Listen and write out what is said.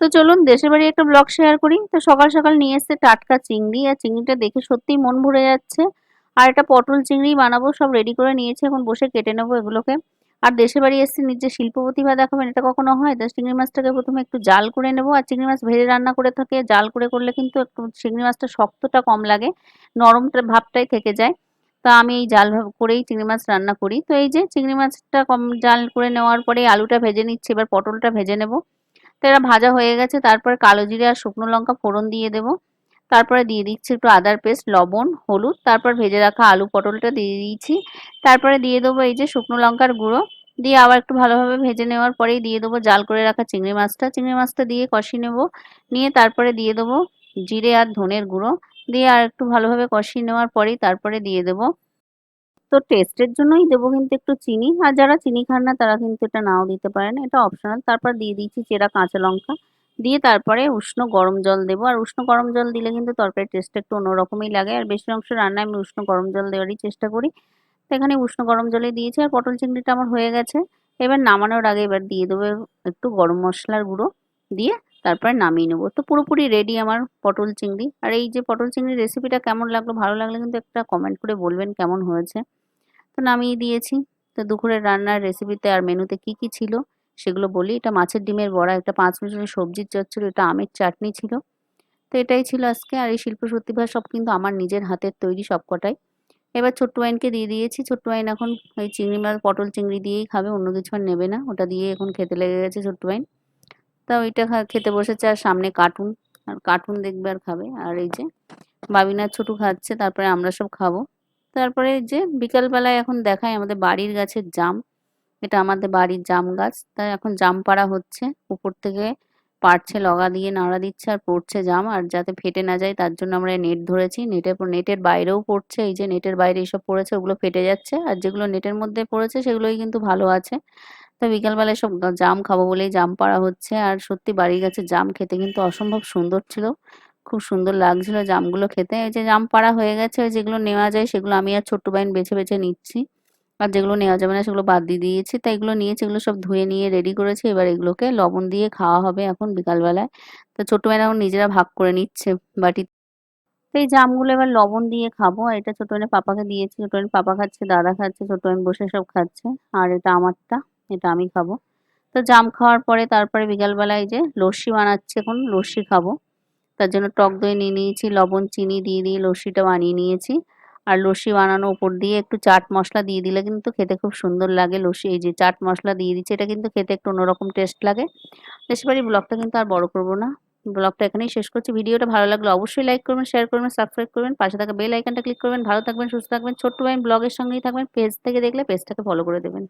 তো চলুন দেশের বাড়ি একটা ব্লগ শেয়ার করি। তো সকাল সকাল নিয়ে এসছে টাটকা চিংড়ি, আর চিংড়িটা দেখে সত্যিই মন ভরে যাচ্ছে। আর একটা পটল চিংড়ি বানাবো, সব রেডি করে নিয়েছি, এখন বসে কেটে নেব এগুলোকে। আর দেশের বাড়ি এসেছি নিজের শিল্প প্রতিভা দেখাবেন, এটা কখনো হয়? তো চিংড়ি মাছটাকে প্রথমে একটু জাল করে নেব। আর চিংড়ি মাছ ভেজে রান্না করে থাকে, জাল করে করলে কিন্তু একটু চিংড়ি মাছটা শক্তটা কম লাগে, নরমটা ভাবটাই থেকে যায়। তা আমি এই জাল করেই চিংড়ি মাছ রান্না করি। তো এই যে চিংড়ি মাছটা কম জাল করে নেওয়ার পরে আলুটা ভেজে নিচ্ছি, এবার পটলটা ভেজে নেব। তো এরা ভাজা হয়ে গেছে, তারপরে কালো জিরে আর শুকনো লঙ্কা ফোড়ন দিয়ে দেবো। তারপরে দিয়ে দিচ্ছি একটু আদার পেস্ট, লবণ, হলুদ, তারপর ভেজে রাখা আলু পটলটা দিয়ে দিয়েছি। তারপরে দিয়ে দেবো এই যে শুকনো লঙ্কার গুঁড়ো, দিয়ে আবার একটু ভালোভাবে ভেজে নেওয়ার পরেই দিয়ে দেবো জাল করে রাখা চিংড়ি মাছটা। চিংড়ি মাছটা দিয়ে কষিয়ে নেব, নিয়ে তারপরে দিয়ে দেবো জিরে আর ধনের গুঁড়ো, দিয়ে আর একটু ভালোভাবে কষিয়ে নেওয়ার পরেই তারপরে দিয়ে দেবো তো টেস্টের জন্যই দেবো কিন্তু একটু চিনি। আর যারা চিনি খান না, তারা কিন্তু এটা নাও দিতে পারেন। এটা অপশনাল তারপর দিয়ে দিচ্ছি চেরা কাঁচা লঙ্কা। দিয়ে তারপরে উষ্ণ গরম জল দেবো। আর উষ্ণ গরম জল দিলে কিন্তু তরকারির টেস্টটা একটু অন্যরকমই লাগে। আর বেশি অংশ রান্নায় আমি উষ্ণ গরম জল দেওয়ারই চেষ্টা করি। তো এখানে উষ্ণ গরম জলে দিয়েছি। আর পটল চিংড়িটা আমার হয়ে গেছে। এবার নামানোর আগে এবার দিয়ে দেবো একটু গরম মশলার গুঁড়ো। দিয়ে তারপরে নামিয়ে নেব। তো পুরোপুরি রেডি আমার পটল চিংড়ি। আর এই যে পটল চিংড়ির রেসিপিটা কেমন লাগল, ভালো লাগলে কিন্তু একটা কমেন্ট করে বলবেন কেমন হয়েছে। নামিয়ে দিয়েছি। তো দুপুরের রান্নার রেসিপিতে আর মেনুতে কি কি ছিল সেগুলো বলি। এটা মাছের ডিমের বড়া, একটা পাঁচ মিনিটের সবজির চচ্চড়ি এটা আমের চাটনি ছিল। তো এটাই ছিল আজকে। আর এই শিল্প প্রতিভা সব কিন্তু আমার নিজের হাতের তৈরি সব কটাই এবার ছোট্ট ওয়াইনকে দিয়ে দিয়েছি। ছোট্ট ওয়াইন এখন ওই চিংড়ি মাছ, পটল চিংড়ি দিয়েই খাবে, অন্য কিছু আর নেবে না। ওটা দিয়ে এখন খেতে লেগে গেছে ছোট্ট ওয়াইন তা ওইটা খেতে বসেছে আর সামনে কার্টুন। আর কার্টুন দেখবে আর খাবে। আর এই যে বাবিনার ছোটু খাচ্ছে, তারপরে আমরা সব খাব। তারপরে যে বিকালবেলায় এখন দেখায় আমাদের বাড়ির গাছের জাম। এটা আমাদের বাড়ির জাম গাছ। তাই এখন জাম পাড়া হচ্ছে। উপর থেকে পারছে লগা দিয়ে নাড়া দিচ্ছে আর পড়ছে জাম। আর যাতে ফেটে না যায়, তার জন্য আমরা নেট ধরেছি। নেটের নেটের বাইরেও পড়ছে। এই যে নেটের বাইরে এইসব পড়েছে, ওগুলো ফেটে যাচ্ছে। আর যেগুলো নেটের মধ্যে পড়েছে, সেগুলোই কিন্তু ভালো আছে। তো বিকালবেলায় সব জাম খাব বলেই জাম পাড়া হচ্ছে। আর সত্যি বাড়ির গাছের জাম খেতে কিন্তু অসম্ভব সুন্দর ছিল। খুব সুন্দর লাগছিল জামগুলো খেতে। এই যে জাম পাড়া হয়ে গেছে যেগুলো নেওয়া যায় সেগুলো আমি আর ছোট্ট বাইন বেছে বেছে নিচ্ছি। আর যেগুলো নেওয়া যাবে না সেগুলো বাদ দিয়ে দিয়েছি। তাই এগুলো নিয়েছি এগুলো সব ধুয়ে নিয়ে রেডি করেছি। এবার এগুলোকে লবণ দিয়ে খাওয়া হবে এখন বিকালবেলায়। তো ছোট্ট বাইন এখন নিজেরা ভাগ করে নিচ্ছে বাটি। তো এই জামগুলো এবার লবণ দিয়ে খাব। আর এটা ছোট বাইনের পাপাকে দিয়েছি। ছোট বাইন পাপা খাচ্ছে, দাদা খাচ্ছে ছোট বাইন বসে সব খাচ্ছে। আর এটা আমারটা, এটা আমি খাব। তো জাম খাওয়ার পরে তারপরে বিকালবেলায় যে লস্যি বানাচ্ছে এখন, লস্যি খাব। তার জন্য টক দই নিয়ে নিয়েছি, লবণ, চিনি দিয়ে দিয়ে লস্যিটা বানিয়ে নিয়েছি। আর লস্যি বানানো উপর দিয়ে একটু চাট মশলা দিয়ে দিলে কিন্তু খেতে খুব সুন্দর লাগে লস্যি। এই যে চাট মশলা দিয়ে দিচ্ছে, এটা কিন্তু খেতে একটু অন্যরকম টেস্ট লাগে। পারি ব্লগটা কিন্তু আর বড় করব না। ব্লগটা এখানেই শেষ করছি। ভিডিওটা ভালো লাগলে অবশ্যই লাইক করবেন শেয়ার করবেন সাবস্ক্রাইব করবেন। পাশে থাকা বেল আইকনটা ক্লিক করবেন। ভালো থাকবেন, সুস্থ থাকবেন। ছোট্ট ভাই ব্লগের সঙ্গেই থাকবেন। পেজ থেকে দেখলে পেজটাকে ফলো করে দেবেন।